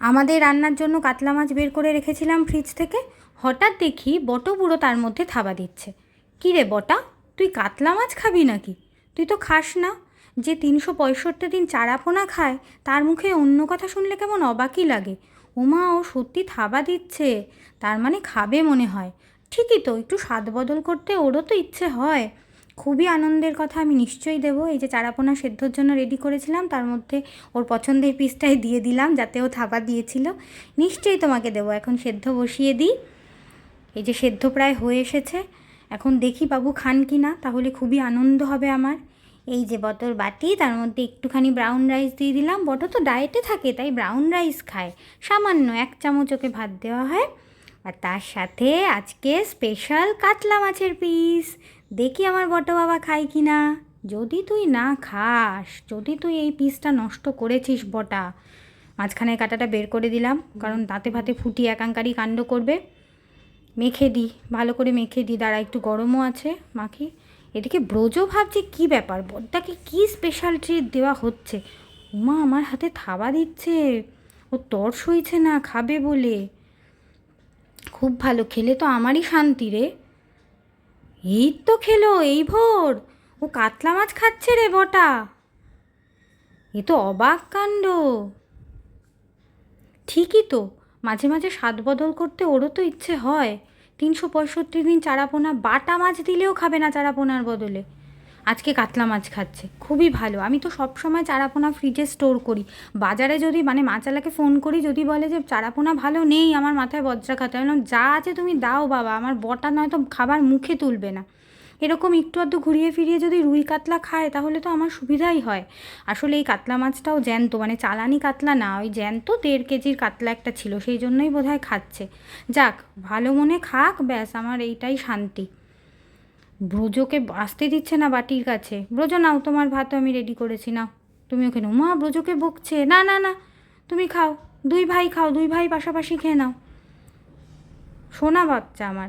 আমাদের রান্নার জন্য কাতলা মাছ বের করে রেখেছিলাম ফ্রিজ থেকে। হঠাৎ দেখি বটো বুড়ো তার মধ্যে থাবা দিচ্ছে। কী রে বটা, তুই কাতলা মাছ খাবি নাকি? তুই তো খাস না। যে তিনশো পঁয়ষট্টি দিন চারাপোনা খায়, তার মুখে অন্য কথা শুনলে কেমন অবাকই লাগে। ওমা, ও সত্যি থাবা দিচ্ছে। তার মানে খাবে মনে হয়। ঠিকই তো, একটু স্বাদ বদল করতে ওরও তো ইচ্ছে হয়। খুবই আনন্দের কথা, আমি নিশ্চয়ই দেবো। এই যে চারাপোনা সেদ্ধর জন্য রেডি করেছিলাম, তার মধ্যে ওর পছন্দের পিসটাই দিয়ে দিলাম, যাতে ও থাবা দিয়েছিল। নিশ্চয়ই তোমাকে দেবো, এখন সেদ্ধ বসিয়ে দিই। এই যে সেদ্ধ প্রায় হয়ে এসেছে, এখন দেখি বাবু খান কি না তাহলে খুবই আনন্দ হবে আমার। এই যে বটর বাটি, তার মধ্যে একটুখানি ব্রাউন রাইস দিয়ে দিলাম। বটো তো ডায়েটে থাকে, তাই ব্রাউন রাইস খায়। সামান্য এক চামচ ওকে ভাত দেওয়া হয়। আর তার সাথে আজকে স্পেশাল কাতলা মাছের পিস দেখি আমার বটো বাবা খায় কি না যদি তুই না খাস, যদি তুই এই পিসটা নষ্ট করেছিস বটা। মাঝখানে কাঁটাটা বের করে দিলাম, কারণ দাঁতে ভাতে ফুটি একাঙ্কারই কাণ্ড করবে। মেখে দিই ভালো করে মেখে দিই দাঁড়া একটু গরমও আছে, মাখি। এদিকে ব্রজ ভাবছে কি ব্যাপার বড়টাকে কি স্পেশাল ট্রিট দেওয়া হচ্ছে? উমা আমার হাতে থাবা দিচ্ছে, ও তর সইছে না, খাবে বলে। খুব ভালো, খেলে তো আমারই শান্তি রে। এই তো খেলো, এই ভোর। ও কাতলা মাছ খাচ্ছে রে বটা। এ তো অবাক কাণ্ড। ঠিকই তো, মাঝে মাঝে স্বাদ বদল করতে ওরও তো ইচ্ছে হয়। তিনশো পঁয়ষট্টি দিন চারাপোনা বাটা মাছ দিলেও খাবে না চারাপোনার বদলে। আজকে কাতলা মাছ খাচ্ছে, খুবই ভালো। আমি তো সবসময় চারাপোনা ফ্রিজে স্টোর করি। বাজারে যদি মানে মাচালাকে ফোন করি, যদি বলে যে, চারাপোনা ভালো নেই, আমার মাথায় বজ্রা খাতে। হয় যা আছে তুমি দাও বাবা, আমার বটা নয়তো খাবার মুখে তুলবে না। এরকম একটু আধটু ঘুরিয়ে ফিরিয়ে যদি রুই কাতলা খায়, তাহলে তো আমার সুবিধাই হয়। আসলে এই কাতলা মাছটাও জ্যান্ত মানে চালানি কাতলা না, ওই জ্যান্ত দেড় কেজির কাতলা একটা ছিল, সেই জন্যই বোধহয় খাচ্ছে। যাক, ভালো মনে খাক, ব্যাস, আমার এইটাই শান্তি। ব্রজকে আসতে দিচ্ছে না বাটির কাছে। ব্রজ, নাও, তোমার ভাতও আমি রেডি করেছি, নাও। তুমি ওকে ওখানে মা, ব্রজকে বকছে। না না না, তুমি খাও। দুই ভাই খাও, দুই ভাই পাশাপাশি খেয়ে নাও। সোনা বাচ্চা আমার।